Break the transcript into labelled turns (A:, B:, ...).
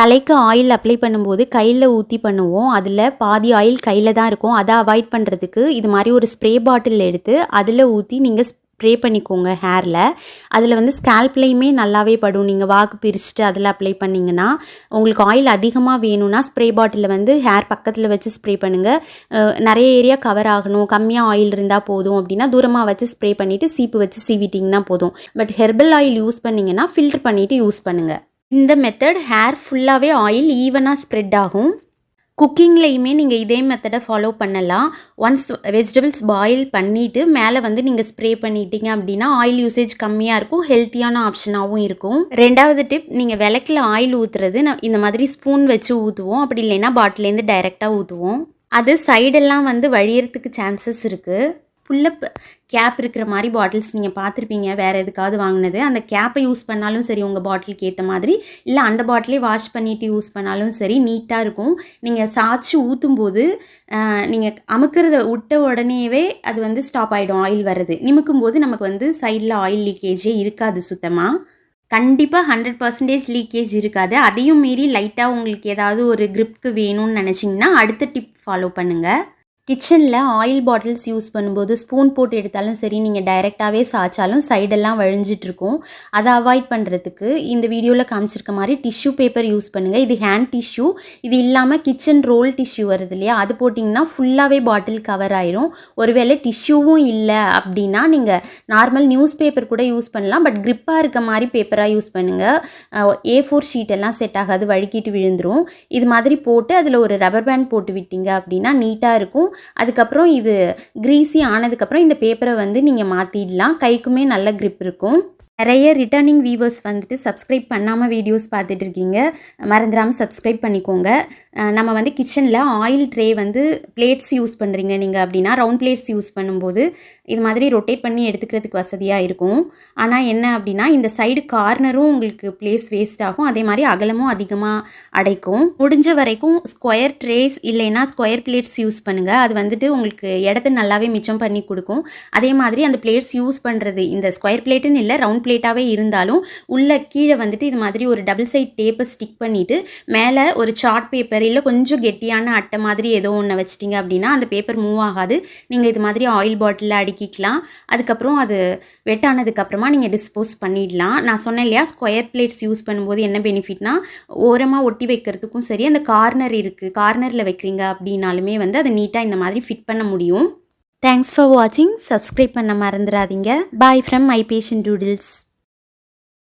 A: தலைக்கு oil apply பண்ணும்போது கையில் ஊற்றி பண்ணுவோம். அதில் பாதி ஆயில் கையில் தான் இருக்கும். அதை அவாய்ட் பண்ணுறதுக்கு இது மாதிரி ஒரு ஸ்ப்ரே பாட்டில் எடுத்து அதில் ஊற்றி நீங்கள் ஸ்ப்ரே பண்ணிக்கோங்க ஹேரில் அதில் வந்து ஸ்கேல்ப்லேயுமே நல்லாவே படும். நீங்கள் வாக்கு பிரிச்சுட்டு அதில் அப்ளை பண்ணிங்கன்னா உங்களுக்கு ஆயில் அதிகமாக வேணும்னா ஸ்ப்ரே பாட்டிலில் வந்து ஹேர் பக்கத்தில் வச்சு ஸ்ப்ரே பண்ணுங்கள் நிறைய ஏரியா கவர் ஆகணும். கம்மியாக ஆயில் இருந்தால் போதும் அப்படின்னா தூரமாக வச்சு ஸ்ப்ரே பண்ணிவிட்டு சீப்பு வச்சு சீவிட்டிங்கன்னா போதும். பட் ஹெர்பல் ஆயில் யூஸ் பண்ணிங்கன்னா ஃபில்டர் பண்ணிவிட்டு யூஸ் பண்ணுங்கள் இந்த மெத்தட் ஹேர் ஃபுல்லாகவே ஆயில் ஈவனாக ஸ்ப்ரெட் ஆகும். குக்கிங்லேயுமே நீங்கள் இதே மெத்தடை ஃபாலோ பண்ணலாம். ஒன்ஸ் வெஜிடபிள்ஸ் பாயில் பண்ணிவிட்டு மேலே வந்து நீங்கள் ஸ்ப்ரே பண்ணிட்டீங்க அப்படின்னா ஆயில் யூசேஜ் கம்மியாக இருக்கும் ஹெல்த்தியான ஆப்ஷனாகவும் இருக்கும். ரெண்டாவது டிப் நீங்கள் விளக்கில் ஆயில் ஊற்றுறது நான் இந்த மாதிரி ஸ்பூன் வச்சு ஊற்றுவோம் அப்படி இல்லைன்னா பாட்டிலேருந்து டைரெக்டாக ஊற்றுவோம் அது சைடெல்லாம் வந்து வழியறதுக்கு சான்சஸ் இருக்குது புல்லப் கேப் இருக்கிற மாதிரி பாட்டில்ஸ் நீங்கள் பார்த்துருப்பீங்க. வேறு எதுக்காவது வாங்கினது. அந்த கேப்பை யூஸ் பண்ணாலும் சரி உங்கள் பாட்டிலுக்கு ஏற்ற மாதிரி. இல்லை அந்த பாட்டிலே வாஷ் பண்ணிவிட்டு யூஸ் பண்ணாலும் சரி நீட்டாக இருக்கும். நீங்கள் சாய்ச்சி ஊற்றும் போது நீங்கள் அமுக்கிறத விட்ட உடனேவே அது வந்து ஸ்டாப் ஆகிடும் ஆயில் வர்றது. நிமிக்கும் போது நமக்கு வந்து சைடில் ஆயில் லீக்கேஜே இருக்காது சுத்தமாக கண்டிப்பாக ஹண்ட்ரட் பர்சன்டேஜ் லீக்கேஜ் இருக்காது. அதையும் மீறி லைட்டாக உங்களுக்கு ஏதாவது ஒரு கிரிப்க்கு வேணும்னு நினச்சிங்கன்னா அடுத்த டிப் ஃபாலோ பண்ணுங்கள் கிச்சனில் ஆயில் பாட்டில்ஸ் யூஸ் பண்ணும்போது ஸ்பூன் போட்டு எடுத்தாலும் சரி நீங்கள் டைரெக்டாகவே சாய்ச்சாலும் சைடெல்லாம் வழிஞ்சிட்ருக்கும். அதை அவாய்ட் பண்ணுறதுக்கு இந்த வீடியோவில் காமிச்சிருக்க மாதிரி டிஷ்யூ பேப்பர் யூஸ் பண்ணுங்கள் இது ஹேண்ட் டிஷ்யூ. இது இல்லாமல் கிச்சன் ரோல் டிஷ்யூ வருது இல்லையா? அது போட்டிங்கன்னா ஃபுல்லாகவே பாட்டில் கவர் ஆயிரும். ஒருவேளை டிஷ்யூவும் இல்லை அப்படின்னா நீங்கள் நார்மல் நியூஸ் பேப்பர் கூட யூஸ் பண்ணலாம். பட் க்ரிப்பாக இருக்க மாதிரி பேப்பராக யூஸ் பண்ணுங்கள் ஏ ஃபோர் ஷீட் எல்லாம் செட் ஆகாது வழுக்கிட்டு விழுந்துடும் இது மாதிரி போட்டு அதில் ஒரு ரப்பர் பேண்ட் போட்டு விட்டீங்க அப்படின்னா நீட்டாக இருக்கும். அதுக்கப்புறம் இது க்ரீஸி ஆனதுக்கப்புறம் இந்த பேப்பரை வந்து நீங்கள் மாற்றிடலாம் கைக்குமே நல்ல க்ரிப் இருக்கும். நிறைய ரிட்டர்னிங் வியூவர்ஸ் வந்துட்டு சப்ஸ்கிரைப் பண்ணாமல் வீடியோஸ் பார்த்துட்டு இருக்கீங்க. மறந்துடாமல் சப்ஸ்கிரைப் பண்ணிக்கோங்க. நம்ம வந்து கிச்சனில் ஆயில் ட்ரே வந்து பிளேட்ஸ் யூஸ் பண்ணுறீங்க நீங்கள் அப்படின்னா ரவுண்ட் பிளேட்ஸ் யூஸ் பண்ணும்போது இது மாதிரி ரொட்டேட் பண்ணி எடுத்துக்கிறதுக்கு வசதியாக இருக்கும். ஆனால் என்ன அப்படின்னா இந்த சைடு கார்னரும் உங்களுக்கு பிளேஸ் வேஸ்ட் ஆகும். அதே மாதிரி அகலமும் அதிகமாக அடைக்கும். முடிஞ்ச வரைக்கும் ஸ்கொயர் ட்ரேஸ் இல்லைன்னா ஸ்கொயர் பிளேட்ஸ் யூஸ் பண்ணுங்கள் அது வந்துட்டு உங்களுக்கு இடத்த நல்லாவே மிச்சம் பண்ணி கொடுக்கும். அதே மாதிரி அந்த பிளேட்ஸ் யூஸ் பண்ணுறது இந்த ஸ்கொயர் பிளேட்டுன்னு இல்லை ரவுண்ட் பிளேட்டாகவே இருந்தாலும் உள்ளே கீழே வந்துட்டு இது மாதிரி ஒரு டபுள் சைட் டேப்பை ஸ்டிக் பண்ணிவிட்டு மேலே ஒரு சார்ட் பேப்பர் இல்லை கொஞ்சம் கெட்டியான அட்டை மாதிரி ஏதோ ஒன்று வச்சிட்டிங்க அப்படின்னா அந்த பேப்பர் மூவ் ஆகாது. நீங்கள் இது மாதிரி ஆயில் பாட்டிலில் அடுக்கிக்கலாம். அதுக்கப்புறம் அது வெட்டானதுக்கப்புறமா நீங்கள் டிஸ்போஸ் பண்ணிடலாம். நான் சொன்னேன் இல்லையா ஸ்கொயர் பிளேட்ஸ் யூஸ் பண்ணும்போது என்ன பெனிஃபிட்னா ஓரமாக ஒட்டி வைக்கிறதுக்கும் சரி அந்த கார்னர் இருக்குது கார்னரில் வைக்கிறீங்க அப்படின்னாலுமே வந்து அதை நீட்டாக இந்த மாதிரி ஃபிட் பண்ண முடியும். தேங்க்ஸ் ஃபார் வாட்சிங் சப்ஸ்கிரைப் பண்ண மறந்துடாதீங்க bye from my passion doodles